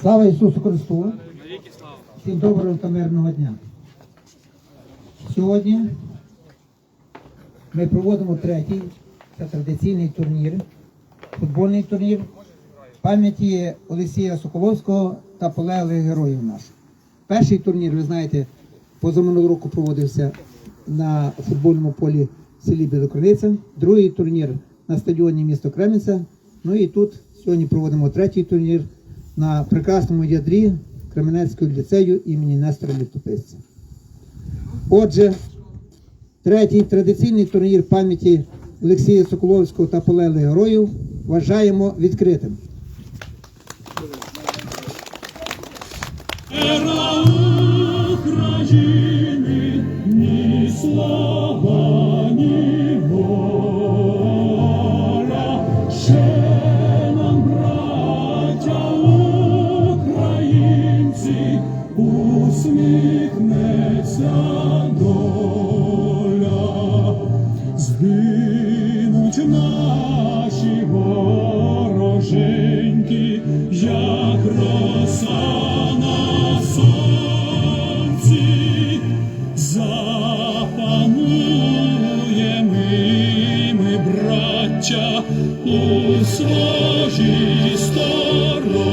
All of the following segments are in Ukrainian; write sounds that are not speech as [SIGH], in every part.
Слава Ісусу Христу! Всім доброго та мирного дня. Сьогодні ми проводимо третій та традиційний турнір, футбольний турнір пам'яті Олексія Соколовського та полеглих героїв наших. Перший турнір, ви знаєте, позаминулого року проводився на футбольному полі в селі Білокровиця. Другий турнір на стадіоні міста Кременця. Ну і тут сьогодні проводимо третій турнір на прекрасному ядрі Кременецького ліцею імені Нестора Літописця. Отже, третій традиційний турнір пам'яті Олексія Соколовського та полеглих героїв вважаємо відкритим. Ера ні слава, браття, у своїй сторонці,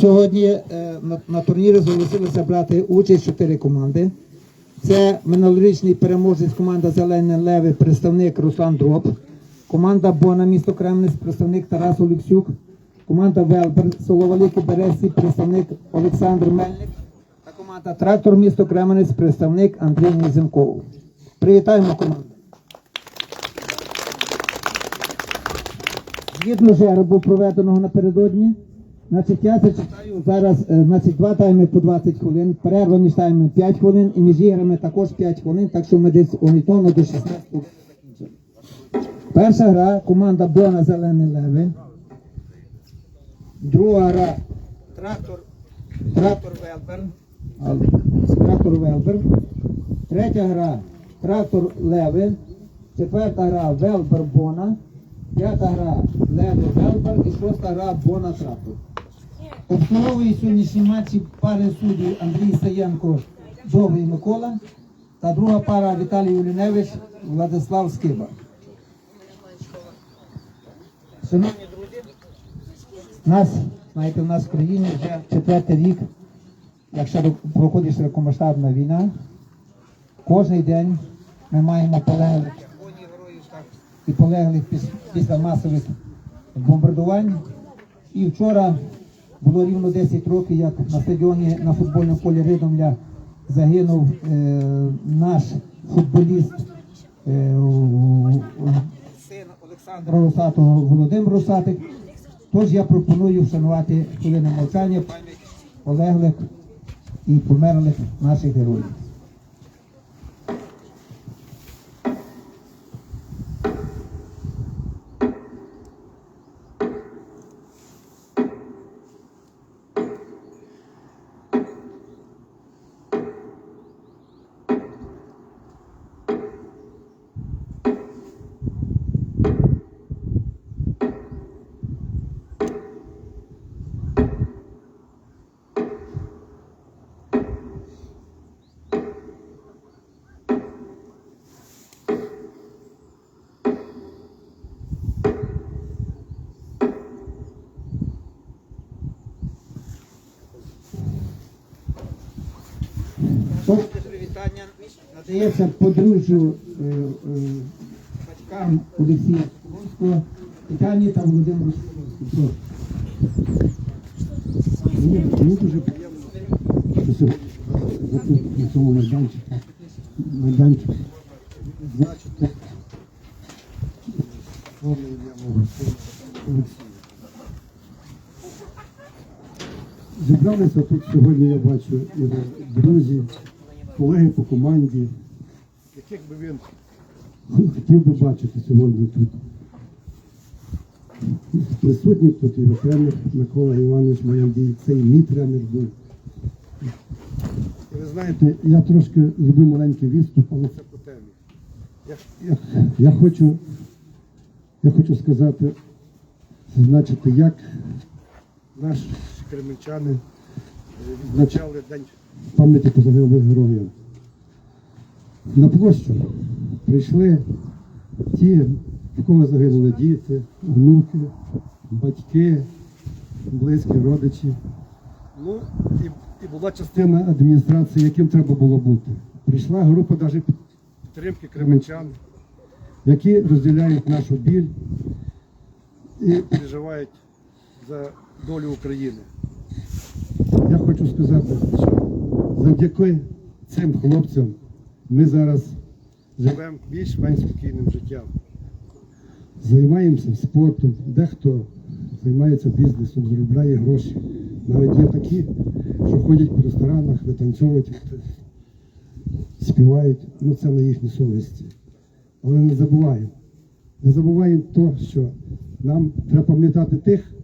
сьогодні е, на, на турнірі зголосилися брати участь чотири команди. Це минулорічний переможець команда Зелені Леви, представник Руслан Дроб, команда Бона місто Кремниць, представник Тарас Олексюк, команда Велбер, село Велике Березці, представник Олександр Мельник та команда Трактор місто Кременець, представник Андрій Нізенков. Привітаємо команду. Згідно жеребу, проведеного напередодні, значить, я зачитаю зараз е, значить, два тайми по 20 хвилин, перерва між таймами 5 хвилин і між іграми також 5 хвилин, так що ми десь орієнтовно до 16 хвилин закінчимо. Перша гра команда Бона Зелені Леви. Друга гра трактор, трактор Велбер. Трактор Велбер. Третя гра трактор Леви. Четверта гра Велбер Бона. П'ята гра Лево Велбер і шоста гра Бона Трактор. Обслуговує сьогоднішні матчі пари суддів Андрій Саєнко, Довгий Микола та друга пара Віталій Уліневич, Владислав Скиба. Шановні друзі, нас, знаєте, у нас в країні вже четвертий рік, якщо проходить широкомасштабна війна, кожен день ми маємо полеглих і полеглих після масових бомбардувань. І вчора було рівно 10 років, як на стадіоні на футбольному полі Ридомля загинув е, наш футболіст е, Русатого Володимир Русатик. Тож я пропоную вшанувати хвилину мовчання полеглих і померлих наших героїв. Привітання надається подружжю е, е, батькам Олексія Соколовського, Тетяні та Володимиру Соколовському. Мені, дуже приємно, на цьому майданчику, Олексія. Зібралися тут сьогодні, я бачу, його друзі, колеги по команді, яких би він хотів би бачити сьогодні тут. Присутній тут його тренер Микола Іванович Мояндій, це і мій тренер був. Ви знаєте, я трошки зробив маленький відступ, але це по темі. Я, я, я, хочу, я хочу сказати, зазначити, як наші кременчани відзначали День пам'яті позагиблих героїв. На площу прийшли ті, в кого загинули діти, внуки, батьки, близькі родичі. Ну і, і була частина адміністрації, яким треба було бути. Прийшла група навіть підтримки кременчан, які розділяють нашу біль і переживають за долю України. Я хочу сказати, що завдяки цим хлопцям ми зараз живемо більш-менш спокійним життям. Займаємося спортом, дехто займається бізнесом, заробляє гроші. Навіть є такі, що ходять по ресторанах, витанцьовують, співають, ну це на їхній совісті. Але не забуваємо. Не забуваємо то, що нам треба пам'ятати тих,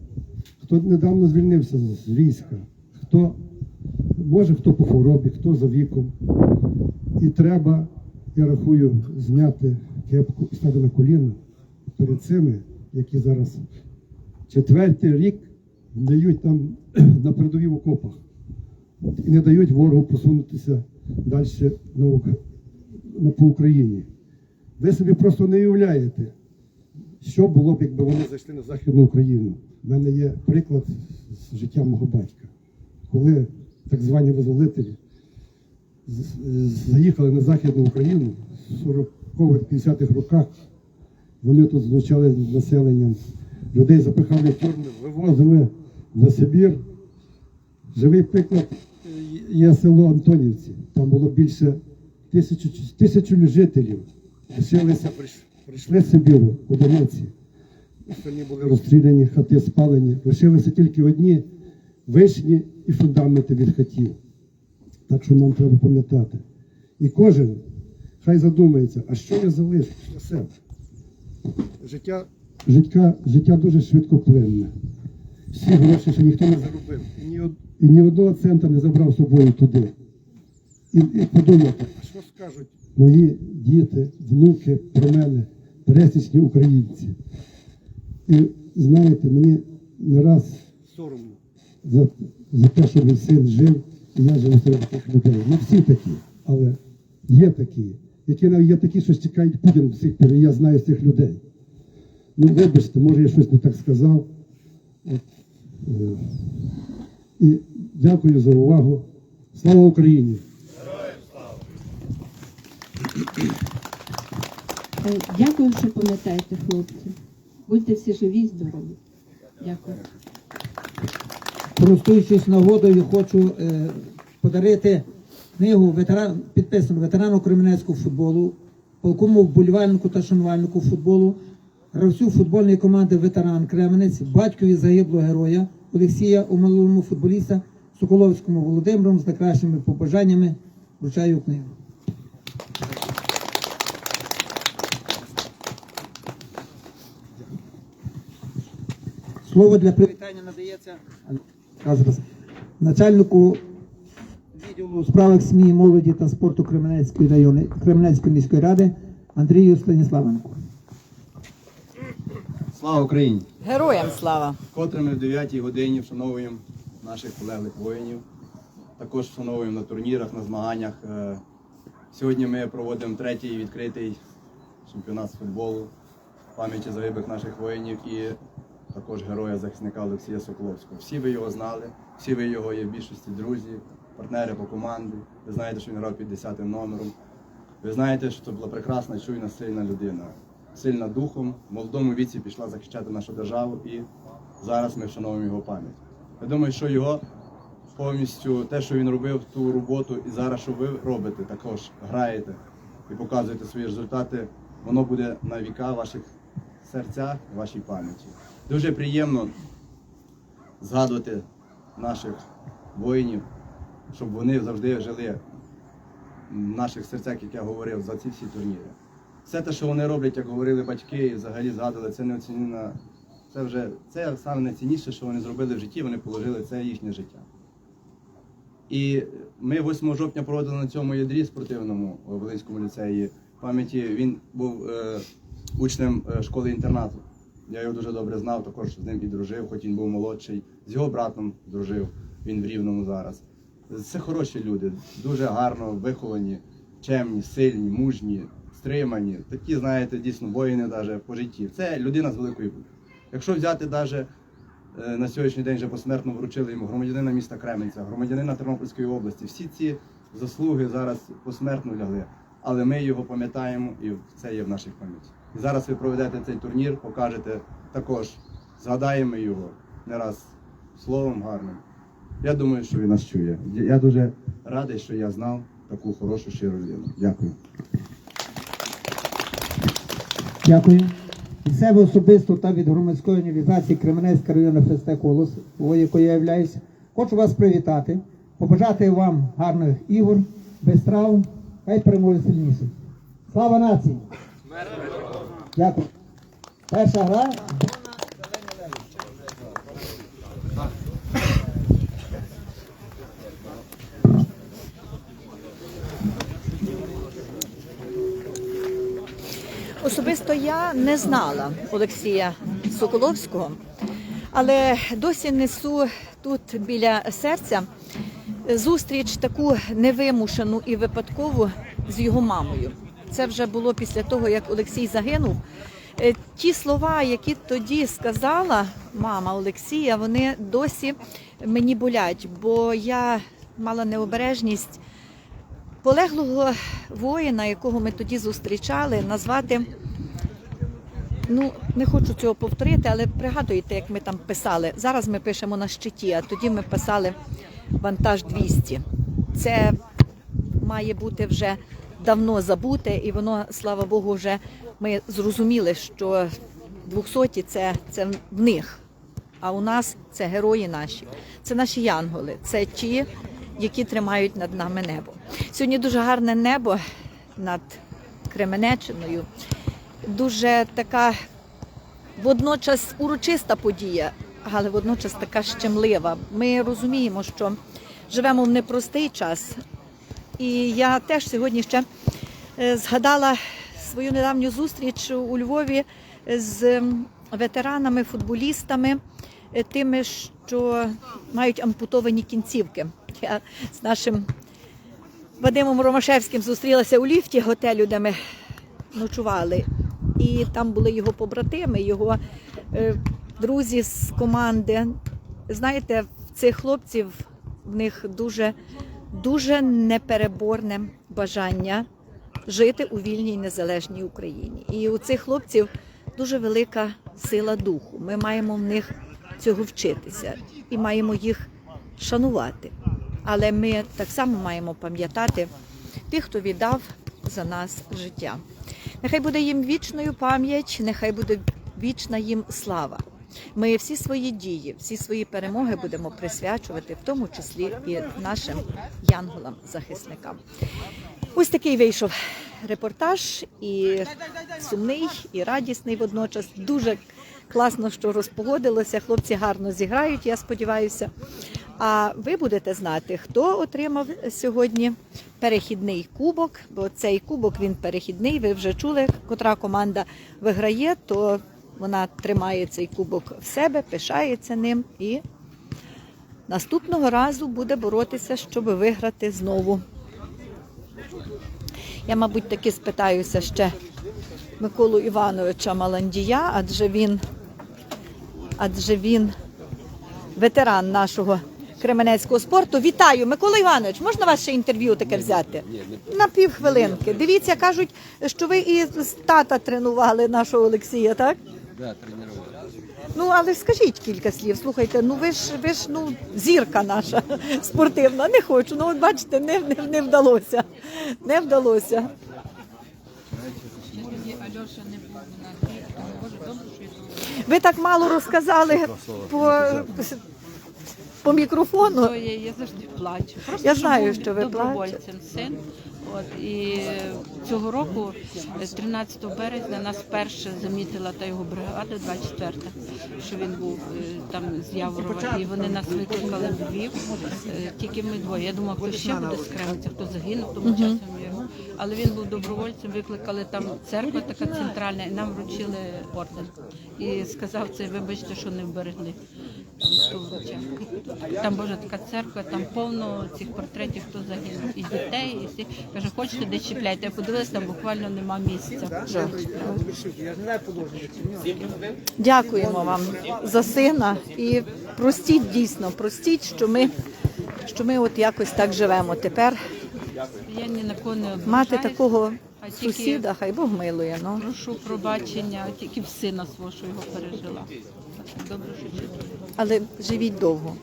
хто недавно звільнився з війська, хто може хто по хворобі, хто за віком. І треба, я рахую, зняти кепку і стати на коліна перед цими, які зараз четвертий рік дають там [CLEARS THROAT] на передовій окопах і не дають ворогу просунутися далі на, на, по Україні. Ви собі просто не уявляєте, що було б, якби вони зайшли на Західну Україну. У мене є приклад з життя мого батька, коли так звані визволителі заїхали на Західну Україну в 40-х, 50-х роках. Вони тут злучали з населенням, людей запихали в форми, вивозили на Сибір. Живий приклад е, є село Антонівці. Там було більше тисячі, тисячу жителів. Лишилися, прийшли з Сибіру, одиниці. Остальні були розстріляні, хати спалені. Лишилися тільки одні вишні і фундаменти від хатів. Так що нам треба пам'ятати. І кожен хай задумається, а що я залишу для себе? Життя, життя, життя дуже швидкоплинне. Всі гроші, що ніхто не заробив. І ні, од- і ні одного цента не забрав з собою туди. І, і подумати, а що скажуть мої діти, внуки про мене, пересічні українці. І знаєте, мені не раз соромно за, за те, що мій син жив, і я живу серед таких людей. Не всі такі, але є такі, які навіть є такі, що чекають Путін сих пір, і я знаю цих людей. Ну, вибачте, може я щось не так сказав. От, е, і дякую за увагу. Слава Україні! Е, Дякую, що пам'ятаєте, хлопці. Будьте всі живі і здорові. Дякую. Користуючись нагодою, хочу е, подарити книгу ветеран, підписану ветерану кременецького футболу, полкому вболівальнику та шанувальнику футболу, гравцю футбольної команди Ветеран Кременець, батькові загиблого героя Олексія умалому футболіста Соколовському Володимиром з найкращими побажаннями. Вручаю книгу. Слово для привітання надається а, зараз, начальнику відділу у справах СМІ, молоді та спорту Кременецької райони Кременецької міської ради Андрію Станіславенку. Слава Україні! Героям слава! Вкотре ми в 9-й годині вшановуємо наших полеглих воїнів. Також вшановуємо на турнірах, на змаганнях. Е, Сьогодні ми проводимо третій відкритий чемпіонат з футболу пам'яті загиблих наших воїнів і також героя захисника Олексія Соколовського. Всі ви його знали, всі ви його є в більшості друзі. партнери по команді. Ви знаєте, що він грав під 10 номером. Ви знаєте, що це була прекрасна, чуйна, сильна людина. Сильна духом, в молодому віці пішла захищати нашу державу і зараз ми вшановуємо його пам'ять. Я думаю, що його повністю те, що він робив, ту роботу, і зараз, що ви робите, також граєте і показуєте свої результати, воно буде на віка ваших серцях, в вашій пам'яті. Дуже приємно згадувати наших воїнів, щоб вони завжди жили в наших серцях, як я говорив, за ці всі турніри. Все те, що вони роблять, як говорили батьки, і взагалі згадували, це неоцінена. Це вже це саме найцінніше, що вони зробили в житті, вони положили це їхнє життя. І ми 8 жовтня проводили на цьому ядрі спортивному у Волинському ліцеї пам'яті. Він був е, учнем е, школи інтернату. Я його дуже добре знав, також з ним і дружив, хоч він був молодший. З його братом дружив, він в Рівному зараз. Це хороші люди, дуже гарно виховані, чемні, сильні, мужні, стримані. Такі, знаєте, дійсно воїни навіть по житті. Це людина з великої букви. Якщо взяти навіть Е, на сьогоднішній день вже посмертно вручили йому громадянина міста Кременця, громадянина Тернопільської області. Всі ці заслуги зараз посмертно лягли. Але ми його пам'ятаємо і це є в нашій пам'яті. І зараз ви проведете цей турнір, покажете також, згадаємо його не раз словом гарним. Я думаю, що він нас чує. Я дуже радий, що я знав таку хорошу щиру людину. Дякую. Дякую. Від себе особисто та від громадської організації Кременецька районна фестек «Голос», головою якої я являюся, хочу вас привітати, побажати вам гарних ігор, без травм, хай переможе сильніший. Слава нації! Дякую. Перша гра. Особисто я не знала Олексія Соколовського, але досі несу тут біля серця зустріч таку невимушену і випадкову з його мамою. Це вже було після того, як Олексій загинув. Е, Ті слова, які тоді сказала мама Олексія, вони досі мені болять, бо я мала необережність полеглого воїна, якого ми тоді зустрічали, назвати. Ну, не хочу цього повторити, але пригадуєте, як ми там писали. Зараз ми пишемо на щиті, а тоді ми писали вантаж 200. Це має бути вже давно забуте, і воно, слава Богу, вже ми зрозуміли, що 200 це, це в них. А у нас це герої наші, це наші янголи, це ті, які тримають над нами небо. Сьогодні дуже гарне небо над Кременеччиною. Дуже така водночас урочиста подія, але водночас така щемлива. Ми розуміємо, що живемо в непростий час. І я теж сьогодні ще е, згадала свою недавню зустріч у Львові з ветеранами, футболістами, е, тими, що мають ампутовані кінцівки. Я з нашим Вадимом Ромашевським зустрілася у ліфті готелю, де ми ночували. І там були його побратими, його е, друзі з команди. Знаєте, цих хлопців в них дуже, дуже непереборне бажання жити у вільній незалежній Україні. І у цих хлопців дуже велика сила духу. Ми маємо в них цього вчитися і маємо їх шанувати. Але ми так само маємо пам'ятати тих, хто віддав за нас життя. Нехай буде їм вічною пам'ять, нехай буде вічна їм слава. Ми всі свої дії, всі свої перемоги будемо присвячувати, в тому числі і нашим янголам-захисникам. Ось такий вийшов репортаж, і сумний, і радісний водночас. Дуже класно, що розпогодилося. Хлопці гарно зіграють, я сподіваюся. А ви будете знати, хто отримав сьогодні перехідний кубок, бо цей кубок він перехідний. Ви вже чули, котра команда виграє, то вона тримає цей кубок в себе, пишається ним і наступного разу буде боротися, щоб виграти знову. Я, мабуть, таки спитаюся ще Миколу Івановича Маландія, адже він, адже він ветеран нашого Кременецького спорту. Вітаю, Микола Іванович. Можна вас ще інтерв'ю таке взяти? На півхвилинки. Дивіться, кажуть, що ви і з тата тренували нашого Олексія, так? Да, тренировал. Ну, але скажіть кілька слів. Слухайте, ну ви ж ви ж ну зірка наша [LAUGHS] спортивна. Не хочу. Ну, от бачите, не, не, не вдалося. Не вдалося. Ви так мало розказали по, по мікрофону. Я, завжди плачу. Просто Я знаю, що ви добровольцем син. От і цього року, е, 13 березня, нас вперше замітила та його бригада, 24-та, що він був е, там з Яворова, і вони нас викликали в Львів. Е, Тільки ми двоє. Я думала, хто ще буде з Кремниця, хто загинув, тому часом його. Але він був добровольцем, викликали там церква така центральна, і нам вручили орден. І сказав це, вибачте, що не вберегли. Там, хто. Там Божа така церква, там повно цих портретів, хто загинув. І дітей, і всіх. Каже, хочете де чіпляйте. Я подивилася, там буквально нема місця. Дякуємо вам за сина і простіть дійсно, простіть, що ми, що ми от якось так живемо тепер. Я ні на кого не Мати такого а тільки сусіда, хай Бог милує. Ну. прошу пробачення тільки в сина свого, що його пережила. Але живіть довго.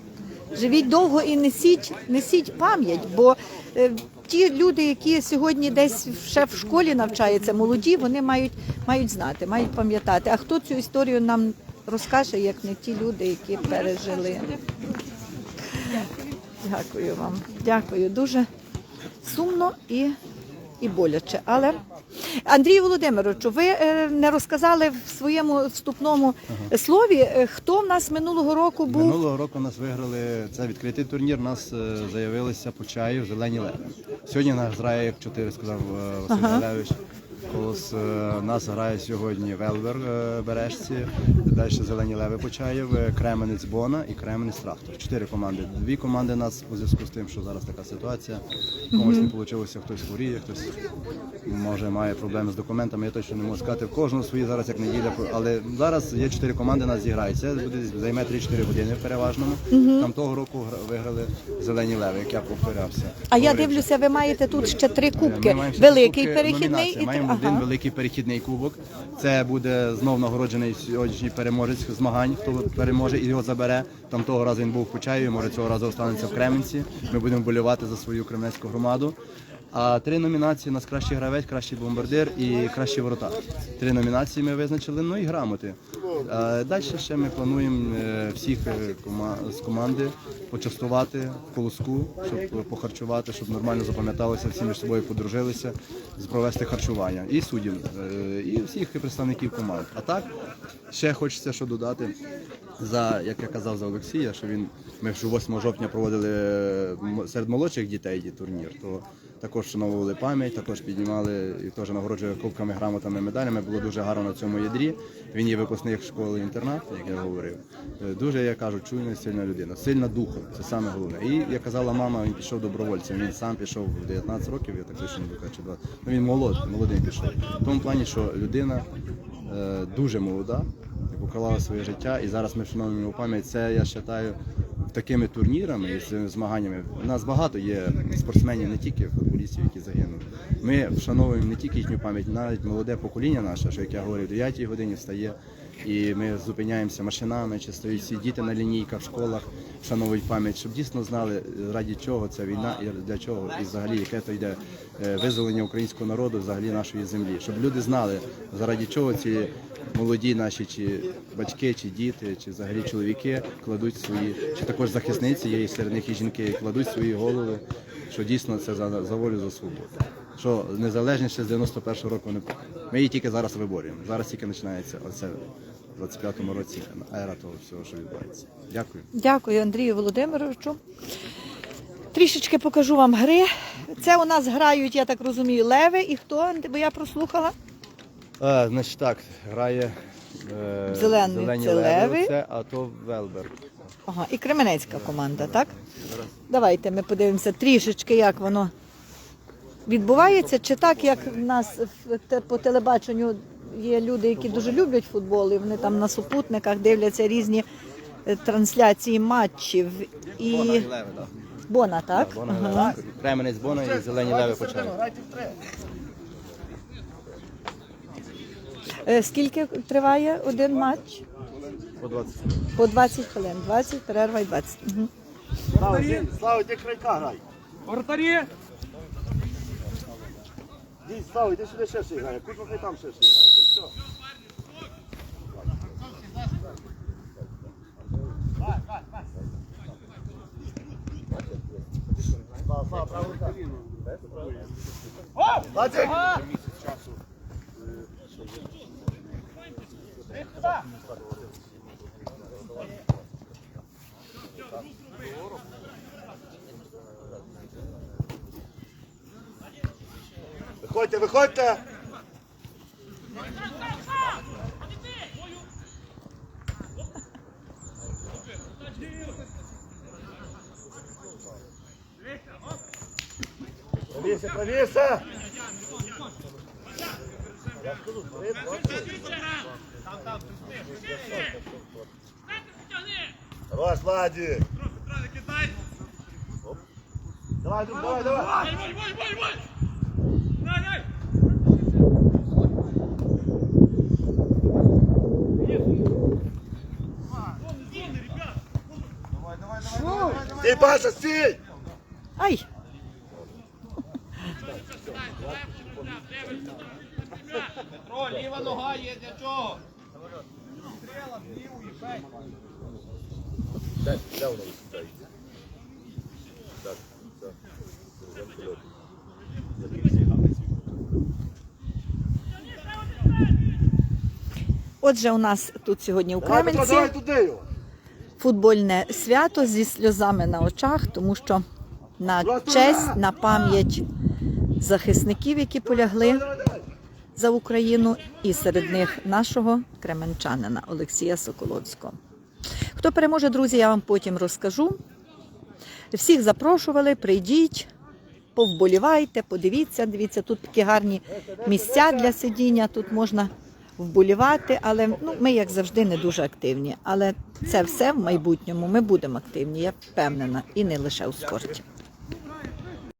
Живіть довго і несіть, несіть пам'ять, бо е, ті люди, які сьогодні десь ще в школі навчаються, молоді, вони мають, мають знати, мають пам'ятати. А хто цю історію нам розкаже, як не ті люди, які пережили? Дякую вам. Дякую. Дуже сумно і, і боляче. Але Андрію Володимировичу, ви е, не розказали в своєму вступному слові, е, хто в нас минулого року був. Минулого року нас виграли це відкритий турнір. Нас е, заявилися по чаю зелені леви. Сьогодні нас грає, як чотири сказав Василь Валерійович. Ось, е, нас грає сьогодні Велвер е, Бережці, далі Зелені Леви Почаєв, е, Кременець Бона і Кременець Трактор. Чотири команди. Дві команди нас у зв'язку з тим, що зараз така ситуація. Комусь не вийшло, хтось хворіє, хтось може має проблеми з документами. Я точно не можу сказати. В кожного свої зараз як неділя. Але зараз є чотири команди, нас зіграють. Це буде займе 3-4 години в переважному. Там того року виграли Зелені Леви, як я повторявся. А я дивлюся, ви маєте тут ще три кубки. Великий перехідний і один великий перехідний кубок. Це буде знов нагороджений сьогоднішній переможець змагань. Хто переможе і його забере. Там того разу він був в Почаєві, може цього разу останеться в Кременці. Ми будемо болювати за свою кремлецьку громаду. А три номінації у нас кращий гравець, кращий бомбардир і кращий воротар. Три номінації ми визначили, ну і грамоти. А Далі ще ми плануємо е, всіх е, з команди почастувати в колоску, щоб похарчувати, щоб нормально запам'яталося, всі між собою подружилися, провести харчування і суддів, е, і всіх представників команд. А так ще хочеться що додати. За як я казав за Олексія, що він ми вже 8 жовтня проводили е, серед молодших дітей турнір, то також вшановували пам'ять, також піднімали і теж нагороджували кубками, грамотами, медалями. Було дуже гарно на цьому ядрі. Він є випускник школи інтернат, як я говорив. Е, Дуже я кажу, чуйна, сильна людина, сильна духом. Це саме головне. І як казала мама, він пішов добровольцем. Він сам пішов в 19 років, я так точно не кажу, чи 20. Ну він молод, молодим пішов. В тому плані, що людина е, дуже молода, і поклала своє життя, і зараз ми вшановуємо його пам'ять. Це я вважаю такими турнірами і цими змаганнями. У нас багато є спортсменів, не тільки футболістів, які загинули. Ми вшановуємо не тільки їхню пам'ять, навіть молоде покоління наше, що як я говорив, в 9 годині встає. І ми зупиняємося машинами, чи стоять всі діти на лінійках в школах, вшановують пам'ять, щоб дійсно знали, раді чого ця війна і для чого, і взагалі яке то йде е, визволення українського народу, взагалі нашої землі. Щоб люди знали, заради чого ці молоді наші, чи батьки, чи діти, чи взагалі чоловіки кладуть свої, чи також захисниці є серед них і жінки, кладуть свої голови, що дійсно це за, за волю за свободу. Що незалежність ще з 91-го року не ми її тільки зараз виборюємо. Зараз тільки починається оце в 25-му році ера того всього, що відбувається. Дякую. Дякую, Андрію Володимировичу. Трішечки покажу вам гри. Це у нас грають, я так розумію, леви. І хто? Бо я прослухала. А, значить так, грає е, Зелені зелені це леви. Це, а то Велбер. Ага, і Кременецька команда, так? Давайте ми подивимося трішечки, як воно відбувається. Чи так, як в нас по телебаченню є люди, які дуже люблять футбол, і вони там на супутниках дивляться різні е, трансляції матчів і Бона так. Бона, так? Бона і Ага. Бона і зелені Леви почали. Е, Скільки триває один матч? По 20. По 20 хвилин. 20, перерва і 20. Угу. Слава, йди крайка грай. Вратарі! Дій, став, іди сюди ще грає. Кузьма хай там ще грає. І все. Слава, Правіше! Я Владик! Давай, друг, давай, давай! Стій, Паша, стій! Ай! Отже, у нас тут сьогодні у Кременці футбольне свято зі сльозами на очах, тому що на честь, на пам'ять захисників, які полягли за Україну, і серед них нашого кременчанина Олексія Соколовського. Хто переможе, друзі, я вам потім розкажу. Всіх запрошували, прийдіть, повболівайте, подивіться. Дивіться, тут такі гарні місця для сидіння, тут можна вболівати, але ну, ми, як завжди, не дуже активні. Але це все в майбутньому ми будемо активні, я впевнена, і не лише у спорті.